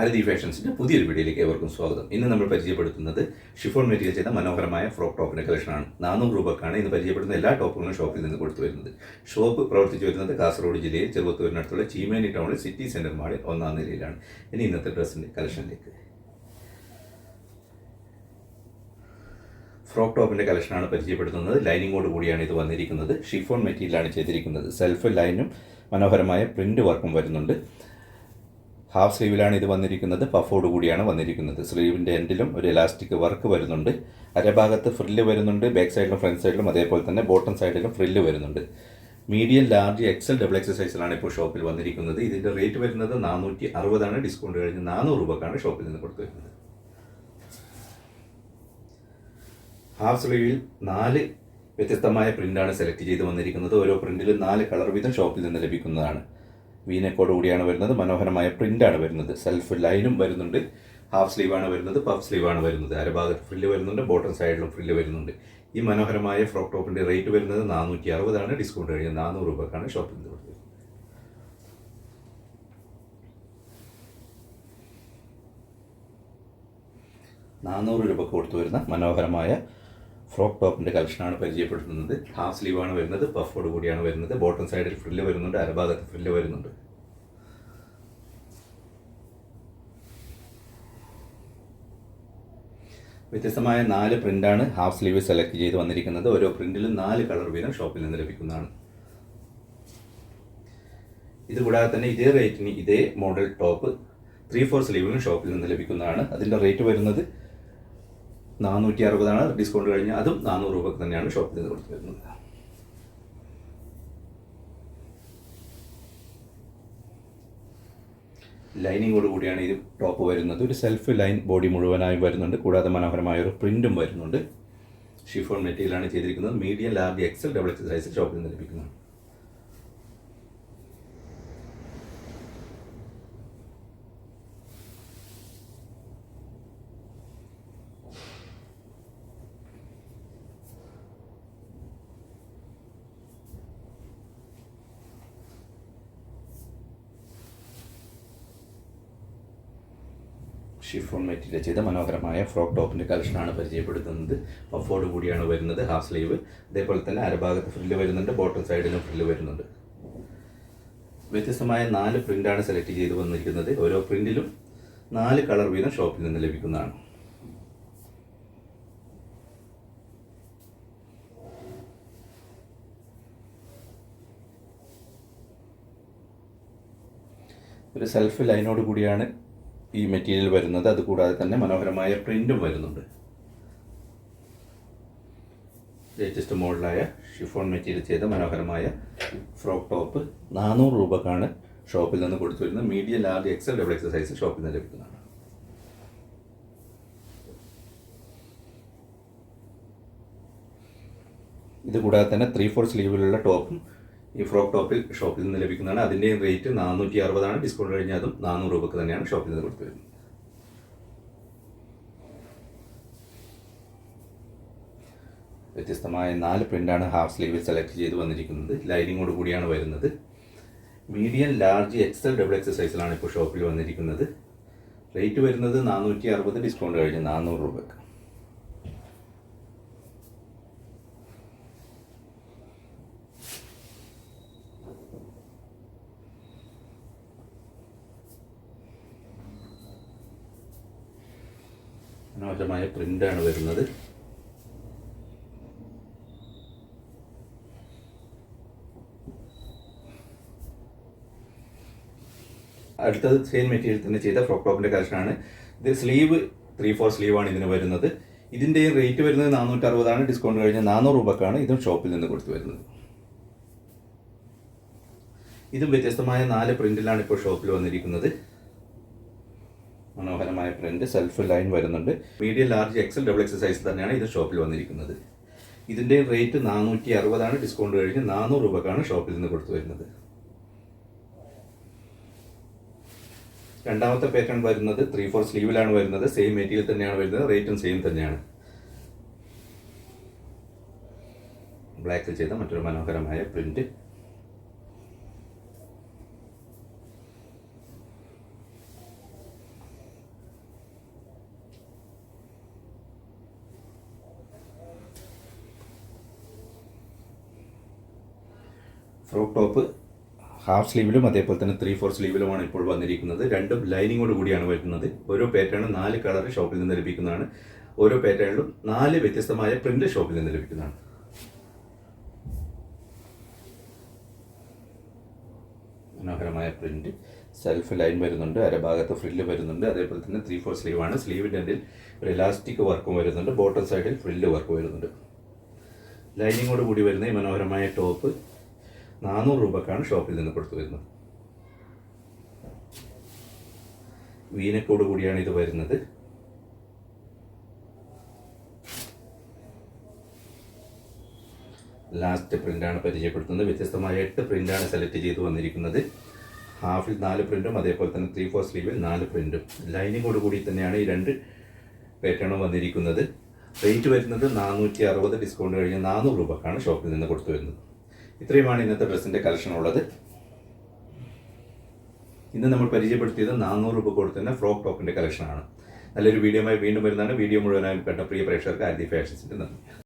ആരതി ഫാഷൻസിന്റെ പുതിയൊരു വീഡിയോയിലേക്ക് ഏവർക്കും സ്വാഗതം. ഇന്ന് നമ്മൾ പരിചയപ്പെടുത്തുന്നത് ഷിഫോൺ മെറ്റീരിയൽ ചെയ്ത മനോഹരമായ ഫ്രോക്ക് ടോപ്പിന്റെ കളക്ഷനാണ്. നാനൂറ് രൂപക്കാണ് ഇന്ന് പരിചയപ്പെടുന്ന എല്ലാ ടോപ്പുകളും ഷോപ്പിൽ നിന്ന് കൊടുത്തു വരുന്നത്. ഷോപ്പ് പ്രവർത്തിച്ചു വരുന്നത് കാസർഗോഡ് ജില്ലയിൽ ചെറുപ്പത്തൂരിനടുത്തുള്ള ചീമേനി ടൗണിൽ സിറ്റി സെന്റർ മാളിൽ ഒന്നാം നിലയിലാണ്. ഇനി ഇന്നത്തെ ഡ്രസ്സിന്റെ കളക്ഷനിലേക്ക്. ഫ്രോക്ക് ടോപ്പിന്റെ കളക്ഷനാണ് പരിചയപ്പെടുത്തുന്നത്. ലൈനിങ്ങോട് കൂടിയാണ് ഇത് വന്നിരിക്കുന്നത്. ഷിഫോൺ മെറ്റീരിയലാണ് ചെയ്തിരിക്കുന്നത്. സെൽഫ് ലൈനും മനോഹരമായ പ്രിന്റ് വർക്കും വരുന്നുണ്ട്. ഹാഫ് സ്ലീവിലാണ് ഇത് വന്നിരിക്കുന്നത്. പഫോട് കൂടിയാണ് വന്നിരിക്കുന്നത്. സ്ലീവിന്റെ എൻഡിലും ഒരു ഇലാസ്റ്റിക് വർക്ക് വരുന്നുണ്ട്. അരഭാഗത്ത് ഫ്രില്ല് വരുന്നുണ്ട്. ബാക്ക് സൈഡിലും ഫ്രണ്ട് സൈഡിലും അതേപോലെ തന്നെ ബോട്ടം സൈഡിലും ഫ്രില്ല് വരുന്നുണ്ട്. മീഡിയം ലാർജ് എക്സൽ ഡബിൾ എക്സസൈസിലാണ് ഇപ്പോൾ ഷോപ്പിൽ വന്നിരിക്കുന്നത്. ഇതിന്റെ റേറ്റ് വരുന്നത് നാനൂറ്റി അറുപതാണ് ഡിസ്കൗണ്ട് കഴിഞ്ഞ് നാനൂറ് രൂപക്കാണ് ഷോപ്പിൽ നിന്ന് കൊടുത്തു വരുന്നത് ഹാഫ് സ്ലീവിൽ നാല് വ്യത്യസ്തമായ പ്രിന്റാണ് സെലക്ട് ചെയ്ത് വന്നിരിക്കുന്നത്. ഓരോ പ്രിന്റിലും നാല് കളർ വീതം ഷോപ്പിൽ നിന്ന് ലഭിക്കുന്നതാണ്. വീനക്കോട് കൂടിയാണ് വരുന്നത്. മനോഹരമായ പ്രിന്റാണ് വരുന്നത്. സെൽഫ് ലൈനും വരുന്നുണ്ട്. ഹാഫ് സ്ലീവാണ് വരുന്നത്. പഫ് സ്ലീവാണ് വരുന്നത്. അരഭാഗത്ത് ഫ്രില്ല് വരുന്നുണ്ട്. ബോട്ടം സൈഡിലും ഫ്രില്ല് വരുന്നുണ്ട്. ഈ മനോഹരമായ ഫ്രോക്ക് ടോപ്പിന്റെ റേറ്റ് വരുന്നത് നാനൂറ്റി അറുപതാണ് ഡിസ്കൗണ്ട് കഴിഞ്ഞ് നാനൂറ് രൂപക്കാണ് നിന്ന് കൊടുത്തത് നാനൂറ് രൂപക്ക് കൊടുത്തു വരുന്ന മനോഹരമായ ഫ്രോക്ക് ടോപ്പിന്റെ കളക്ഷനാണ് പരിചയപ്പെടുത്തുന്നത്. ഹാഫ് സ്ലീവാണ് വരുന്നത്. പഫോട് കൂടിയാണ് വരുന്നത്. ബോട്ടം സൈഡിൽ ഫ്രില്ല് വരുന്നുണ്ട്. അരഭാഗത്ത് ഫ്രില്ല് വരുന്നുണ്ട്. വ്യത്യസ്തമായ നാല് പ്രിന്റാണ് ഹാഫ് സ്ലീവ് സെലക്ട് ചെയ്ത് വന്നിരിക്കുന്നത്. ഓരോ പ്രിന്റിലും നാല് കളർ വീതം ഷോപ്പിൽ നിന്ന് ലഭിക്കുന്നതാണ്. ഇതുകൂടാതെ തന്നെ ഇതേ റേറ്റിന് ഇതേ മോഡൽ ടോപ്പ് ത്രീ ഫോർ സ്ലീവിലും ഷോപ്പിൽ നിന്ന് ലഭിക്കുന്നതാണ്. അതിന്റെ റേറ്റ് വരുന്നത് നാനൂറ്റി അറുപതാണ്. ഡിസ്കൗണ്ട് കഴിഞ്ഞ് അതും നാനൂറ് രൂപക്ക് തന്നെയാണ് ഷോപ്പിൽ നിന്ന് കൊടുത്തു വരുന്നത്. ലൈനിങ്ങോട് കൂടിയാണ് ഇത് ടോപ്പ് വരുന്നത്. ഒരു സെൽഫ് ലൈൻ ബോഡി മുഴുവനായി വരുന്നുണ്ട്. കൂടാതെ മനോഹരമായ ഒരു പ്രിന്റും വരുന്നുണ്ട്. ഷിഫോൺ മെറ്റീരിയലാണ് ചെയ്തിരിക്കുന്നത്. Medium large XL double XL size ഷോപ്പിൽ നിന്ന് ലഭിക്കുന്നതാണ്. ഷിഫോൺ മെറ്റീരിയൽ ചെയ്ത മനോഹരമായ ഫ്രോക്ക് ടോപ്പിന്റെ കളക്ഷനാണ് പരിചയപ്പെടുത്തുന്നത്. പഫോർഡ് കൂടിയാണ് വരുന്നത് ഹാഫ് സ്ലീവ് അതേപോലെ തന്നെ അരഭാഗത്ത് ഫ്രില്ല് വരുന്നുണ്ട് ബോട്ടം സൈഡിലും ഫ്രില്ല് വരുന്നുണ്ട്. വ്യത്യസ്തമായ നാല് പ്രിന്റാണ് സെലക്ട് ചെയ്ത് വന്നിരിക്കുന്നത്. ഓരോ പ്രിന്റിലും നാല് കളർ വീതം ഷോപ്പിൽ നിന്ന് ലഭിക്കുന്നതാണ്. ഒരു സെൽഫ് ലൈനോട് കൂടിയാണ് ഈ മെറ്റീരിയൽ വരുന്നത്. അതുകൂടാതെ തന്നെ മനോഹരമായ പ്രിന്റും വരുന്നുണ്ട്. ലേറ്റസ്റ്റ് മോഡലായ ഷിഫോൺ മെറ്റീരിയൽ ചെയ്ത മനോഹരമായ ഫ്രോക്ക് ടോപ്പ് നാനൂറ് രൂപക്കാണ് ഷോപ്പിൽ നിന്ന് കൊടുത്തു വരുന്നത് medium large XL double XL size ഷോപ്പിൽ നിന്ന് ലഭിക്കുന്നതാണ്. ഇത് കൂടാതെ തന്നെ ത്രീ ഫോർ സ്ലീവിലുള്ള ടോപ്പും ഈ ഫ്രോക്ക് ടോപ്പിൽ ഷോപ്പിൽ നിന്ന് ലഭിക്കുന്നതാണ്. അതിന്റെ റേറ്റ് നാനൂറ്റി അറുപതാണ് ഡിസ്കൗണ്ട് കഴിഞ്ഞാൽ അതും നാനൂറ് രൂപക്ക് തന്നെയാണ് ഷോപ്പിൽ നിന്ന് കൊടുത്തു വരുന്നത്. വ്യത്യസ്തമായ നാല് പ്രിന്റാണ് ഹാഫ് സ്ലീവിൽ സെലക്ട് ചെയ്ത് വന്നിരിക്കുന്നത്. ലൈനിങ്ങോട് കൂടിയാണ് വരുന്നത്. Medium large XL double XL സൈസിലാണ് ഇപ്പോൾ ഷോപ്പിൽ വന്നിരിക്കുന്നത്. റേറ്റ് വരുന്നത് നാനൂറ്റി അറുപത് ഡിസ്കൗണ്ട് കഴിഞ്ഞ് നാനൂറ് രൂപക്ക്. മനോഹരമായ പ്രിന്റാണ് വരുന്നത്. അടുത്തത് സെയിം മെറ്റീരിയൽ തന്നെ ചെയ്ത ഫ്രോക്ക് ടോപ്പിന്റെ കളക്ഷനാണ്. ഇത് സ്ലീവ് ത്രീ ഫോർ സ്ലീവാണ് ഇതിന് വരുന്നത്. ഇതിന്റെ റേറ്റ് വരുന്നത് നാനൂറ്റി അറുപതാണ് ഡിസ്കൗണ്ട് കഴിഞ്ഞ് നാനൂറ് രൂപക്കാണ് ഇതും ഷോപ്പിൽ നിന്ന് കൊടുത്തു വരുന്നത്. ഇതും വ്യത്യസ്തമായ നാല് പ്രിന്റിലാണ് ഇപ്പോൾ ഷോപ്പിൽ വന്നിരിക്കുന്നത്. മനോഹരമായ പ്രിന്റ് സെൽഫ് ലൈൻ വരുന്നുണ്ട്. Medium large XL double XL size തന്നെയാണ് ഇത് ഷോപ്പിൽ വന്നിരിക്കുന്നത്. ഇതിന്റെ റേറ്റ് നാനൂറ്റി അറുപതാണ് ഡിസ്കൗണ്ട് കഴിഞ്ഞ് നാനൂറ് രൂപക്കാണ് ഷോപ്പിൽ നിന്ന് കൊടുത്തു വരുന്നത്. രണ്ടാമത്തെ പാറ്റേൺ വരുന്നത് ത്രീ ഫോർ സ്ലീവിലാണ് വരുന്നത്. സെയിം മെറ്റീരിയൽ തന്നെയാണ് വരുന്നത്. റേറ്റും സെയിം തന്നെയാണ്. ബ്ലാക്കിൽ ചെയ്ത മറ്റൊരു മനോഹരമായ പ്രിന്റ് ഫ്രോക്ക് ടോപ്പ് ഹാഫ് സ്ലീവിലും അതേപോലെ തന്നെ ത്രീ ഫോർ സ്ലീവിലുമാണ് ഇപ്പോൾ വന്നിരിക്കുന്നത്. രണ്ടും ലൈനിങ്ങോട് കൂടിയാണ് വരുന്നത്. ഓരോ പാറ്റേണും നാല് കളർ ഷോപ്പിൽ നിന്ന് ലഭിക്കുന്നതാണ്. ഓരോ പാറ്റേണിലും നാല് വ്യത്യസ്തമായ പ്രിന്റ് ഷോപ്പിൽ നിന്ന് ലഭിക്കുന്നതാണ്. മനോഹരമായ പ്രിന്റ് സെൽഫ് ലൈൻ വരുന്നുണ്ട് അരഭാഗത്ത് ഫ്രില്ല് വരുന്നുണ്ട്. അതേപോലെ തന്നെ ത്രീ ഫോർ സ്ലീവ് ആണ്. സ്ലീവിന്റെ അതിൽ ഒരു ഇലാസ്റ്റിക് വർക്കും വരുന്നുണ്ട്. ബോട്ടം സൈഡിൽ ഫ്രില്ല് വർക്ക് വരുന്നുണ്ട്. ലൈനിങ്ങോട് കൂടി വരുന്ന ഈ മനോഹരമായ ടോപ്പ് നാനൂറ് രൂപക്കാണ് ഷോപ്പിൽ നിന്ന് കൊടുത്തു വരുന്നത്. വീനക്കോട് കൂടിയാണ് ഇത് വരുന്നത്. ലാസ്റ്റ് പ്രിന്റാണ് പരിചയപ്പെടുത്തുന്നത്. വ്യത്യസ്തമായ എട്ട് പ്രിന്റാണ് സെലക്ട് ചെയ്ത് വന്നിരിക്കുന്നത്. ഹാഫിൽ നാല് പ്രിന്റും അതേപോലെ തന്നെ ത്രീ ഫോർ സ്ലീവിൽ നാല് പ്രിന്റും ലൈനിങ്ങോട് കൂടി തന്നെയാണ് ഈ രണ്ട് പാറ്റേണും വന്നിരിക്കുന്നത്. റേറ്റ് വരുന്നത് നാനൂറ്റി അറുപത് ഡിസ്കൗണ്ട് കഴിഞ്ഞ് നാനൂറ് രൂപക്കാണ് ഷോപ്പിൽ നിന്ന് കൊടുത്തു വരുന്നത്. ഇത്രയുമാണ് ഇന്നത്തെ ഡ്രസ്സിന്റെ കളക്ഷൻ ഉള്ളത്. ഇന്ന് നമ്മൾ പരിചയപ്പെടുത്തിയത് നാനൂറ് രൂപ കൊടുത്തുന്ന ഫ്രോക്ക് ടോപ്പിന്റെ കളക്ഷനാണ് നല്ലൊരു വീഡിയോ വീണ്ടും വരുന്നതാണ്. വീഡിയോ മുഴുവനായി കണ്ട പ്രിയ പ്രേക്ഷകർക്ക് ആദ്യ ഫാഷൻസിന്റെ നന്ദി.